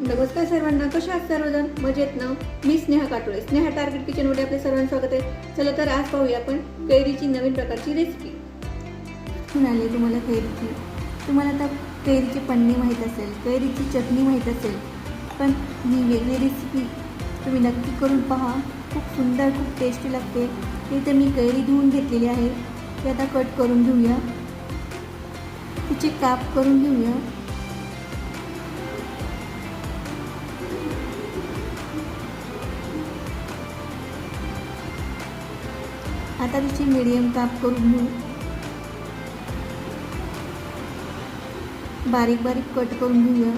नमस्कार सर्वांना कशा आहात सर्वजण? मजेत ना? मी स्नेहा काटोळे. स्नेहा टार्गेट किचनमध्ये आपल्या सर्वांचं स्वागत आहे. चला तर आज पाहूया आपण कैरीची नवीन प्रकारची रेसिपी म्हणाले तुम्हाला कैरीची. तुम्हाला आता कैरीचे पन्ने माहीत असेल कैरीची चटणी माहीत असेल पण ही वेगळी रेसिपी तुम्ही नक्की करून पहा. खूप सुंदर खूप टेस्टी लागते. इथे मी कैरी धुवून घेतलेली आहे. ती आता कट करून घेऊया. तिचे काप करून घेऊया. आता तिची मिडियम काप करून घेऊ. बारीक बारीक कट करून घेऊया.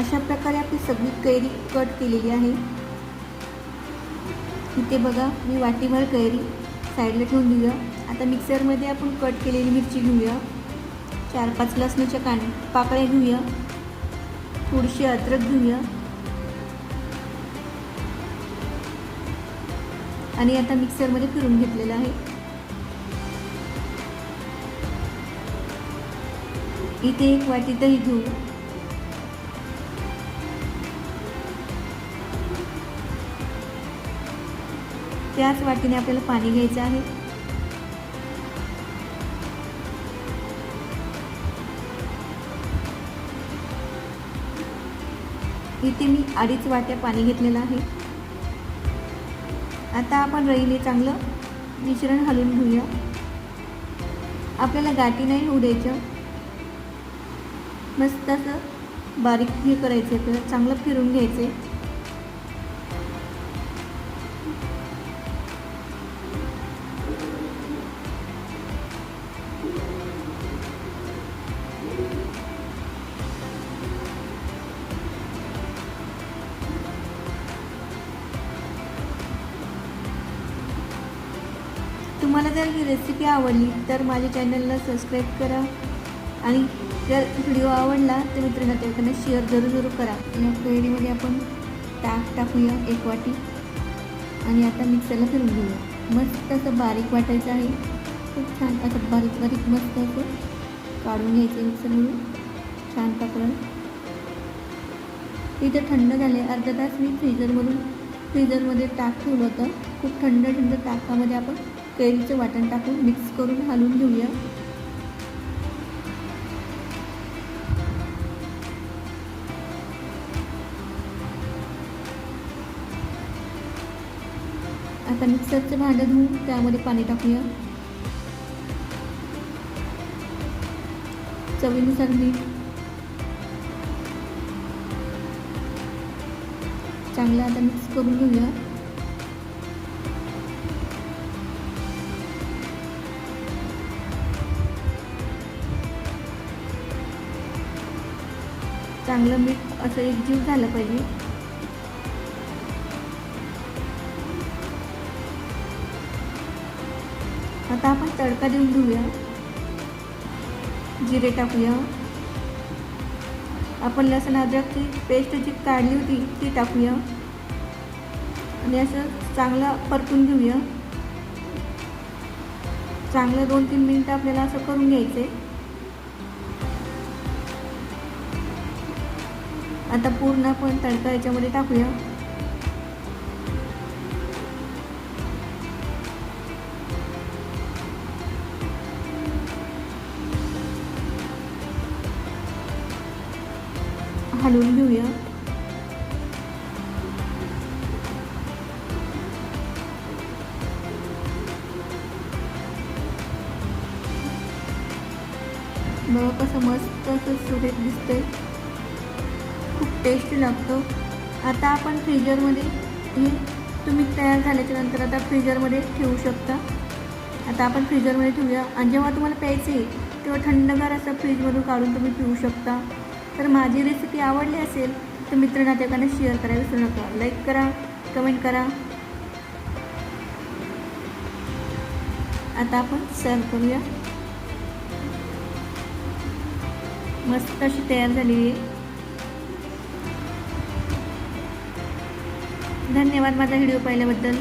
अशा प्रकारे आपली सगळी कैरी कट केलेली आहे. इथे बघा मी वाटीभर कैरी साईडला ठेवून देऊया. आता मिक्सरमध्ये आपण कट केलेली मिरची घेऊया. चार पाच लसणाच्या कान पाकळ्या घेऊया. थोडीशी अद्रक घेऊया. आणि आता मिक्सरमध्ये फिरून घेतलेलं आहे. इथे एक वाटी दही घेऊ. त्याच वाटीने आपल्याला पाणी घ्यायचं आहे. इथे मी अडीच वाट्या पाणी घेतलेलं आहे. आता आपण रईने चांगलं मिश्रण हलवून घेऊया. आपल्याला गाठी नाही होऊ द्यायचं मस्त असं बारीक हे करायचं आहे आपल्याला चांगलं फिरून घ्यायचं आहे तुम्हाला जर ही रेसिपी आवडली तर माझ्या चॅनलला सबस्क्राईब करा. आणि जर व्हिडिओ आवडला तर मित्रांना त्याकडनं शेअर जरूर जरूर करा. या कैरीमध्ये आपण ताक टाकूया एक वाटी. आणि आता मिक्सरला फिरून घेऊया. मस्त असं बारीक वाटायचं आहे. खूप छान असं बारीक बारीक मस्त असं काढून घ्यायचं मिक्सरमधून छान पकडून इथं थंड झाले अर्धा तास मी फ्रीजरमधून फ्रीजरमध्ये ताक ठेवलं होतं. खूप थंड थंड ताकामध्ये आपण कैरीचं वाटण टाकून मिक्स करून हलवून घेऊया. आता मिक्सरचं भांडं धुवून त्यामध्ये पाणी टाकूया. चवीनुसार मीठ. चांगलं आता मिक्स करून घेऊया. चांगलं मीठ असं एक जीव झालं पाहिजे. आता आपण तडका देऊन घेऊया. जिरे टाकूया. आपण लसण अद्रकची पेस्ट जी काढली होती ती टाकूया. आणि असं चांगलं परतून घेऊया. चांगलं दोन तीन मिनटं आपल्याला असं करून घ्यायचं आहे आता पूर्ण आपण तडका याच्यामध्ये टाकूया. हलवून घेऊया. बघा कसं मस्त असं सुरेख दिसतंय. टेस्टी लागतो. आता आपण फ्रीजरमध्ये हे तुम्ही तयार झाल्याच्यानंतर आता फ्रीजरमध्ये ठेवू शकता. आता आपण फ्रीजरमध्ये ठेवूया. आणि जेव्हा तुम्हाला प्यायचे आहे तेव्हा थंडगार असं फ्रीजमधून काढून तुम्ही पिऊ शकता. तर माझी रेसिपी आवडली असेल तर मित्रनात्याकांना शेअर करा विसरू नका. लाईक करा कमेंट करा. आता आपण सर्व करूया. मस्त अशी तयार झालेली आहे. धन्यवाद माझा व्हिडिओ पाहिल्याबद्दल.